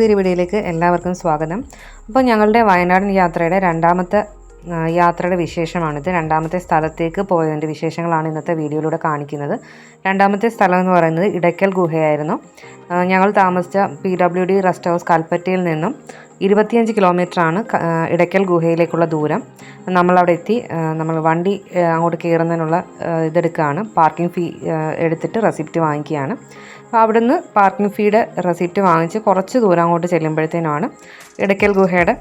പുതിയൊരു വീഡിയോയിലേക്ക് എല്ലാവർക്കും സ്വാഗതം. അപ്പോൾ ഞങ്ങളുടെ വയനാടൻ യാത്രയുടെ രണ്ടാമത്തെ യാത്രയുടെ വിശേഷമാണിത്. രണ്ടാമത്തെ സ്ഥലത്തേക്ക് പോയതിന്റെ വിശേഷങ്ങളാണ് ഇന്നത്തെ വീഡിയോയിലൂടെ കാണിക്കുന്നത്. രണ്ടാമത്തെ സ്ഥലം എന്ന് പറയുന്നത് ഇടയ്ക്കൽ ഗുഹയായിരുന്നു. ഞങ്ങൾ താമസിച്ച P W D rest house കൽപ്പറ്റയിൽ നിന്നും ഇരുപത്തിയഞ്ച് ആണ് ഇടയ്ക്കൽ ഗുഹയിലേക്കുള്ള ദൂരം. നമ്മളവിടെ എത്തി നമ്മൾ വണ്ടി അങ്ങോട്ട് കയറുന്നതിനുള്ള ഇതെടുക്കുകയാണ്. പാർക്കിംഗ് ഫീ എടുത്തിട്ട് റെസിപ്റ്റ് വാങ്ങിക്കുകയാണ്. അപ്പോൾ അവിടുന്ന് പാർക്കിംഗ് ഫീയുടെ റെസിപ്റ്റ് വാങ്ങിച്ച് കുറച്ച് ദൂരം അങ്ങോട്ട് ചെല്ലുമ്പോഴത്തേനുമാണ് ഇടയ്ക്കൽ ഗുഹയുടെ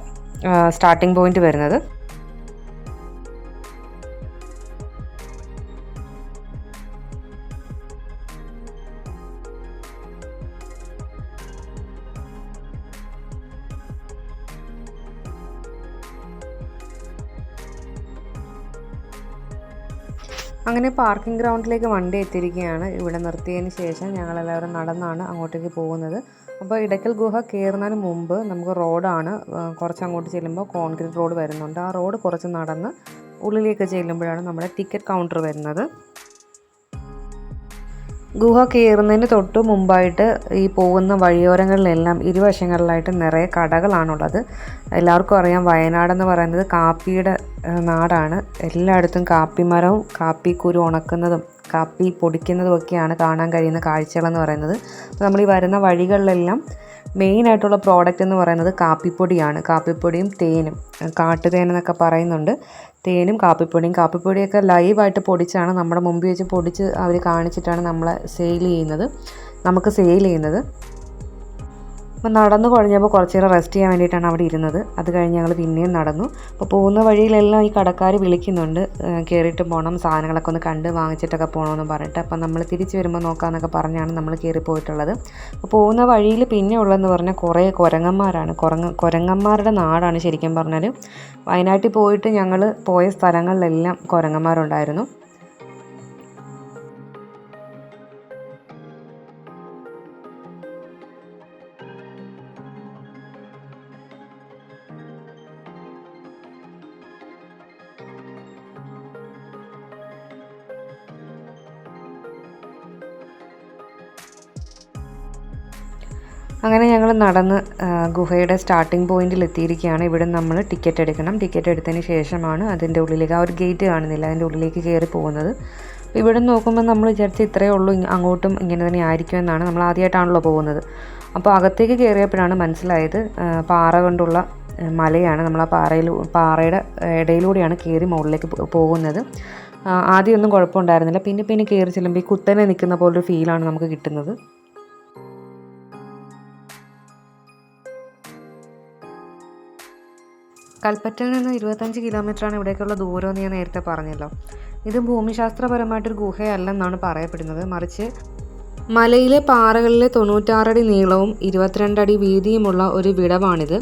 സ്റ്റാർട്ടിംഗ് പോയിന്റ് വരുന്നത്. അങ്ങനെ പാർക്കിംഗ് ഗ്രൗണ്ടിലേക്ക് വണ്ടി എത്തിയിരിക്കുകയാണ്. ഇവിടെ നിർത്തിയതിന് ശേഷം ഞങ്ങളെല്ലാവരും നടന്നാണ് അങ്ങോട്ടേക്ക് പോകുന്നത്. അപ്പോൾ ഇടയ്ക്കൽ ഗുഹ കയറുന്നതിന് മുമ്പ് നമുക്ക് റോഡാണ് കുറച്ച് അങ്ങോട്ട് ചെല്ലുമ്പോൾ കോൺക്രീറ്റ് റോഡ് വരുന്നുണ്ട്. ആ റോഡ് കുറച്ച് നടന്ന് ഉള്ളിലേക്ക് ചെല്ലുമ്പോഴാണ് നമ്മുടെ ടിക്കറ്റ് കൗണ്ടർ വരുന്നത്. ഗുഹ കയറുന്നതിന് തൊട്ട് മുമ്പായിട്ട് ഈ പോകുന്ന വഴിയോരങ്ങളിലെല്ലാം ഇരുവശങ്ങളിലായിട്ട് നിറയെ കടകളാണുള്ളത്. എല്ലാവർക്കും അറിയാം വയനാടെന്ന് പറയുന്നത് കാപ്പിയുടെ നാടാണ്. എല്ലായിടത്തും കാപ്പിമരവും കാപ്പി കുരു ഉണക്കുന്നതും കാപ്പി പൊടിക്കുന്നതും ഒക്കെയാണ് കാണാൻ കഴിയുന്ന കാഴ്ചകളെന്ന് പറയുന്നത്. അപ്പോൾ നമ്മൾ ഈ വരുന്ന വഴികളിലെല്ലാം മെയിനായിട്ടുള്ള പ്രോഡക്റ്റ് എന്ന് പറയുന്നത് കാപ്പിപ്പൊടിയാണ്. കാപ്പിപ്പൊടിയും തേനും കാട്ടുതേനെന്നൊക്കെ പറയുന്നുണ്ട്. തേനും കാപ്പിപ്പൊടിയും. കാപ്പിപ്പൊടിയൊക്കെ ലൈവായിട്ട് പൊടിച്ചാണ് നമ്മുടെ മുമ്പിൽ വെച്ച് പൊടിച്ച് അവർ കാണിച്ചിട്ടാണ് നമ്മളെ സെയിൽ ചെയ്യുന്നത്. നമുക്ക് സെയിൽ ചെയ്യുന്നത്. അപ്പോൾ നടന്നു കുഴഞ്ഞപ്പോൾ കുറച്ച് നേരം റെസ്റ്റ് ചെയ്യാൻ വേണ്ടിയിട്ടാണ് അവിടെ ഇരുന്നത്. അത് കഴിഞ്ഞ് ഞങ്ങൾ പിന്നെയും നടന്നു. അപ്പോൾ പോകുന്ന വഴിയിലെല്ലാം ഈ കടക്കാർ വിളിക്കുന്നുണ്ട്. കയറിയിട്ട് പോകണം സാധനങ്ങളൊക്കെ ഒന്ന് കണ്ട് വാങ്ങിച്ചിട്ടൊക്കെ പോകണമെന്ന് പറഞ്ഞിട്ട്. അപ്പോൾ നമ്മൾ തിരിച്ച് വരുമ്പോൾ നോക്കാമെന്നൊക്കെ പറഞ്ഞാണ് നമ്മൾ കയറി പോയിട്ടുള്ളത്. അപ്പോൾ പോകുന്ന വഴിയിൽ പിന്നെ ഉള്ളതെന്ന് പറഞ്ഞാൽ കുറേ കുരങ്ങന്മാരാണ്. കുരങ്ങ കുരങ്ങന്മാരുടെ നാടാണ് ശരിക്കും പറഞ്ഞാൽ വയനാട്ടിൽ പോയിട്ട് ഞങ്ങൾ പോയ സ്ഥലങ്ങളിലെല്ലാം കുരങ്ങന്മാരുണ്ടായിരുന്നു. അങ്ങനെ ഞങ്ങൾ നടന്ന് ഗുഹയുടെ സ്റ്റാർട്ടിംഗ് പോയിന്റിൽ എത്തിയിരിക്കുകയാണ് ഇവിടെ നമ്മൾ ടിക്കറ്റ് എടുക്കണം. ടിക്കറ്റ് എടുത്തതിന് ശേഷമാണ് അതിന്റെ ഉള്ളിലേക്ക് ആ ഒരു ഗേറ്റ് കാണുന്നില്ല അതിന്റെ ഉള്ളിലേക്ക് കയറി പോകുന്നത്. ഇവിടെ നോക്കുമ്പോൾ നമ്മൾ വിചാരിച്ച ഇത്രയേ ഉള്ളൂ അങ്ങോട്ടും ഇങ്ങനെ തന്നെ ആയിരിക്കും എന്നാണ് നമ്മൾ ആദ്യമായിട്ടാണല്ലോ പോകുന്നത്. അപ്പോൾ അകത്തേക്ക് കയറിയപ്പോഴാണ് മനസ്സിലായത് പാറ കൊണ്ടുള്ള മലയാണ് നമ്മൾ ആ പാറയിൽ പാറയുടെ ഇടയിലൂടെയാണ് കയറി മുകളിലേക്ക് പോകുന്നത്. ആദ്യമൊന്നും കുഴപ്പമുണ്ടായിരുന്നില്ല. പിന്നെ പിന്നെ കയറി ചെല്ലുമ്പോൾ ഈ കുത്തനെ നിൽക്കുന്ന പോലൊരു ഫീലാണ് നമുക്ക് കിട്ടുന്നത്. കൽപ്പറ്റയിൽ നിന്ന് ഇരുപത്തഞ്ച് കിലോമീറ്ററാണ് ഇവിടേക്കുള്ള ദൂരം എന്ന് ഞാൻ നേരത്തെ പറഞ്ഞല്ലോ. ഇത് ഭൂമിശാസ്ത്രപരമായിട്ടൊരു ഗുഹയല്ലെന്നാണ് പറയപ്പെടുന്നത്. മറിച്ച് മലയിലെ പാറകളിലെ തൊണ്ണൂറ്റാറടി നീളവും ഇരുപത്തിരണ്ടടി വീതിയുമുള്ള ഒരു വിടവാണിത്.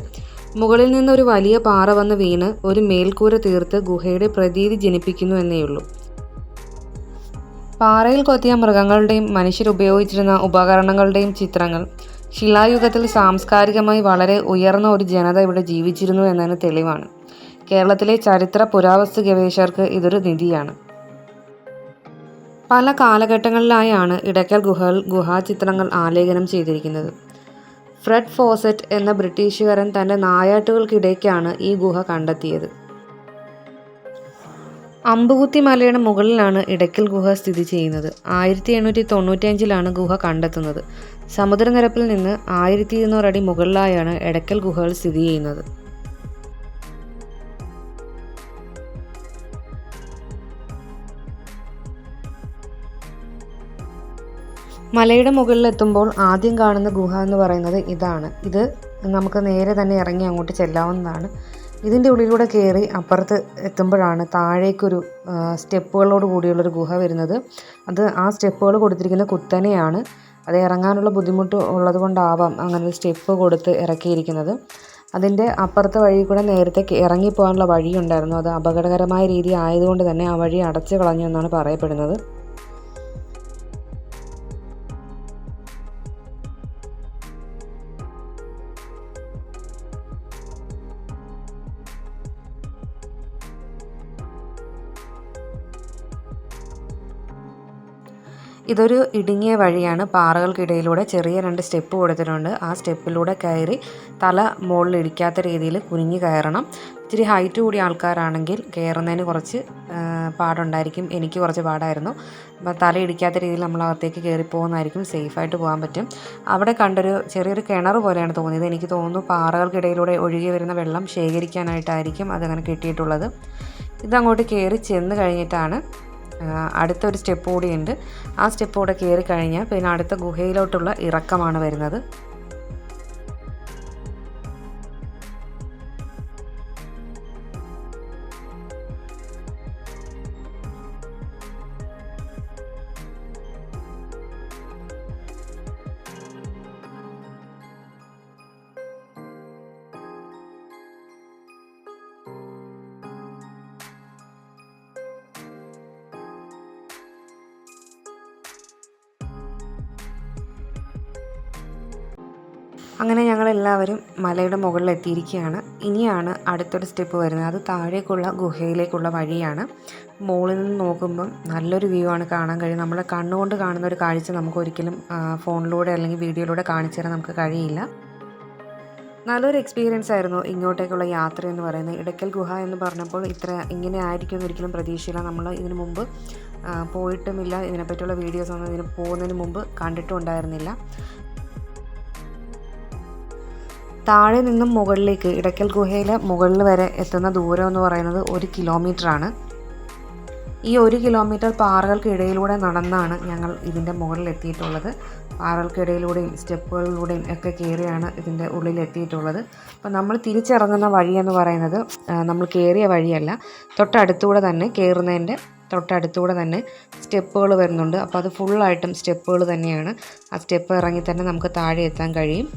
മുകളിൽ നിന്ന് ഒരു വലിയ പാറ വന്ന് വീണ് ഒരു മേൽക്കൂര തീർത്ത് ഗുഹയുടെ പ്രതീതി ജനിപ്പിക്കുന്നു എന്നേയുള്ളൂ. പാറയിൽ കൊത്തിയ മൃഗങ്ങളുടെയും മനുഷ്യർ ഉപയോഗിച്ചിരുന്ന ഉപകരണങ്ങളുടെയും ചിത്രങ്ങൾ. ശിലായുഗത്തിൽ സാംസ്കാരികമായി വളരെ ഉയർന്ന ഒരു ജനത ഇവിടെ ജീവിച്ചിരുന്നു എന്നതിന് തെളിവാണ്. കേരളത്തിലെ ചരിത്ര പുരാവസ്തു ഗവേഷകർക്ക് ഇതൊരു നിധിയാണ്. പല കാലഘട്ടങ്ങളിലായാണ് ഇടയ്ക്കൽ ഗുഹകൾ ഗുഹാചിത്രങ്ങൾ ആലേഖനം ചെയ്തിരിക്കുന്നത്. ഫ്രെഡ് ഫോസറ്റ് എന്ന ബ്രിട്ടീഷുകാരൻ തന്റെ നായാട്ടുകൾക്കിടയ്ക്കാണ് ഈ ഗുഹ കണ്ടെത്തിയത്. അമ്പുകുത്തി മലയുടെ മുകളിലാണ് ഇടയ്ക്കൽ ഗുഹ സ്ഥിതി ചെയ്യുന്നത്. ആയിരത്തി എണ്ണൂറ്റി തൊണ്ണൂറ്റിയഞ്ചിലാണ് ഗുഹ കണ്ടെത്തുന്നത്. സമുദ്രനിരപ്പിൽ നിന്ന് ആയിരത്തി ഇരുന്നൂറ് അടി മുകളിലായാണ് ഇടയ്ക്കൽ ഗുഹകൾ സ്ഥിതി ചെയ്യുന്നത്. മലയുടെ മുകളിലെത്തുമ്പോൾ ആദ്യം കാണുന്ന ഗുഹ എന്ന് പറയുന്നത് ഇതാണ്. ഇത് നമുക്ക് നേരെ തന്നെ ഇറങ്ങി അങ്ങോട്ട് ചെല്ലാവുന്നതാണ്. ഇതിന്റെ ഉള്ളിലൂടെ കയറി അപ്പുറത്ത് എത്തുമ്പോഴാണ് താഴേക്കൊരു സ്റ്റെപ്പുകളോട് കൂടിയുള്ളൊരു ഗുഹ വരുന്നത്. അത് ആ സ്റ്റെപ്പുകൾ കൊടുത്തിരിക്കുന്ന കുത്തനെയാണ്. അത് ഇറങ്ങാനുള്ള ബുദ്ധിമുട്ട് ഉള്ളത് കൊണ്ടാവാം അങ്ങനെ സ്റ്റെപ്പ് കൊടുത്ത് ഇറക്കിയിരിക്കുന്നത്. അതിന്റെ അപ്പുറത്തെ വഴി കൂടെ നേരത്തെ ഇറങ്ങിപ്പോകാനുള്ള വഴിയുണ്ടായിരുന്നു. അത് അപകടകരമായ രീതി ആയതുകൊണ്ട് തന്നെ ആ വഴി അടച്ചു കളഞ്ഞു എന്നാണ് പറയപ്പെടുന്നത്. ഇതൊരു ഇടുങ്ങിയ വഴിയാണ്. പാറകൾക്കിടയിലൂടെ ചെറിയ രണ്ട് സ്റ്റെപ്പ് കൊടുത്തിട്ടുണ്ട്. ആ സ്റ്റെപ്പിലൂടെ കയറി തല മുകളിൽ ഇടിക്കാത്ത രീതിയിൽ കുനിഞ്ഞു കയറണം. ഇച്ചിരി ഹൈറ്റ് കൂടിയ ആൾക്കാരാണെങ്കിൽ കയറുന്നതിന് കുറച്ച് പാടുണ്ടായിരിക്കും. എനിക്ക് കുറച്ച് പാടായിരുന്നു. അപ്പോൾ തല ഇടിക്കാത്ത രീതിയിൽ നമ്മൾ അകത്തേക്ക് കയറിപ്പോകുന്നതായിരിക്കും. സേഫായിട്ട് പോകാൻ പറ്റും. അവിടെ കണ്ടൊരു ചെറിയൊരു കിണർ പോലെയാണ് തോന്നിയത്. എനിക്ക് തോന്നുന്നു പാറകൾക്കിടയിലൂടെ ഒഴുകി വരുന്ന വെള്ളം ശേഖരിക്കാനായിട്ടായിരിക്കും അതങ്ങനെ കിട്ടിയിട്ടുള്ളത്. ഇതങ്ങോട്ട് കയറി ചെന്ന് കഴിഞ്ഞിട്ടാണ് അടുത്തൊരു സ്റ്റെപ്പ് കൂടിയുണ്ട്. ആ സ്റ്റെപ്പ് കൂടെ കയറി കഴിഞ്ഞാൽ പിന്നെ അടുത്ത ഗുഹയിലോട്ടുള്ള ഇറക്കമാണ് വരുന്നത്. അങ്ങനെ ഞങ്ങളെല്ലാവരും മലയുടെ മുകളിൽ എത്തിയിരിക്കുകയാണ് ഇനിയാണ് അടുത്തൊരു സ്റ്റെപ്പ് വരുന്നത്. അത് താഴേക്കുള്ള ഗുഹയിലേക്കുള്ള വഴിയാണ്. മുകളിൽ നിന്ന് നോക്കുമ്പം നല്ലൊരു വ്യൂ ആണ് കാണാൻ കഴിയും നമ്മളെ കണ്ണുകൊണ്ട് കാണുന്ന ഒരു കാഴ്ച നമുക്ക് ഒരിക്കലും ഫോണിലൂടെ അല്ലെങ്കിൽ വീഡിയോയിലൂടെ കാണിച്ചു തരാൻ നമുക്ക് കഴിയില്ല. നല്ലൊരു എക്സ്പീരിയൻസ് ആയിരുന്നു ഇങ്ങോട്ടേക്കുള്ള യാത്ര എന്ന് പറയുന്നത്. ഇടയ്ക്കൽ ഗുഹ എന്ന് പറഞ്ഞപ്പോൾ ഇത്ര ഇങ്ങനെ ആയിരിക്കും ഒരിക്കലും പ്രതീക്ഷയില്ല. നമ്മൾ ഇതിനു മുമ്പ് പോയിട്ടുമില്ല. ഇതിനെപ്പറ്റിയുള്ള വീഡിയോസ് ഒന്നും ഇതിന് പോകുന്നതിന് മുമ്പ് കണ്ടിട്ടും ഉണ്ടായിരുന്നില്ല. താഴെ നിന്നും മുകളിലേക്ക് ഇടയ്ക്കൽ ഗുഹയിലെ മുകളിൽ വരെ എത്തുന്ന ദൂരം എന്ന് പറയുന്നത് ഒരു കിലോമീറ്ററാണ്. ഈ ഒരു കിലോമീറ്റർ പാറകൾക്കിടയിലൂടെ നടന്നാണ് ഞങ്ങൾ ഇതിന്റെ മുകളിൽ എത്തിയിട്ടുള്ളത്. പാറകൾക്കിടയിലൂടെയും സ്റ്റെപ്പുകളിലൂടെയും ഒക്കെ കയറിയാണ് ഇതിന്റെ ഉള്ളിൽ എത്തിയിട്ടുള്ളത്. അപ്പോൾ നമ്മൾ തിരിച്ചിറങ്ങുന്ന എന്ന് പറയുന്നത് നമ്മൾ കയറിയ വഴിയല്ല തൊട്ടടുത്തൂടെ തന്നെ കയറുന്നതിന്റെ തൊട്ടടുത്തൂടെ തന്നെ സ്റ്റെപ്പുകൾ വരുന്നുണ്ട്. അപ്പോൾ അത് ഫുള്ളായിട്ടും സ്റ്റെപ്പുകൾ തന്നെയാണ്. ആ സ്റ്റെപ്പ് ഇറങ്ങി തന്നെ നമുക്ക് താഴെ എത്താൻ കഴിയും.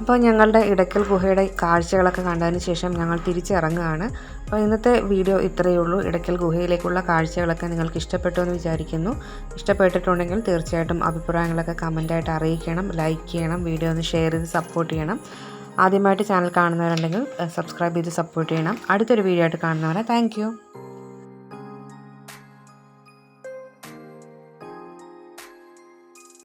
അപ്പോൾ ഞങ്ങളുടെ ഇടയ്ക്കൽ ഗുഹയുടെ കാഴ്ചകളൊക്കെ കണ്ടതിന് ശേഷം ഞങ്ങൾ തിരിച്ചിറങ്ങുകയാണ്. അപ്പോൾ ഇന്നത്തെ വീഡിയോ ഇത്രയേ ഉള്ളൂ. ഇടയ്ക്കൽ ഗുഹയിലേക്കുള്ള കാഴ്ചകളൊക്കെ നിങ്ങൾക്ക് ഇഷ്ടപ്പെട്ടു എന്ന് വിചാരിക്കുന്നു. ഇഷ്ടപ്പെട്ടിട്ടുണ്ടെങ്കിൽ തീർച്ചയായിട്ടും അഭിപ്രായങ്ങളൊക്കെ കമന്റായിട്ട് അറിയിക്കണം ലൈക്ക് ചെയ്യണം വീഡിയോ ഒന്ന് ഷെയർ ചെയ്ത് സപ്പോർട്ട് ചെയ്യണം. ആദ്യമായിട്ട് ചാനൽ കാണുന്നവരുണ്ടെങ്കിൽ സബ്സ്ക്രൈബ് ചെയ്ത് സപ്പോർട്ട് ചെയ്യണം. അടുത്തൊരു വീഡിയോ ആയിട്ട് കാണുന്നവരെ താങ്ക്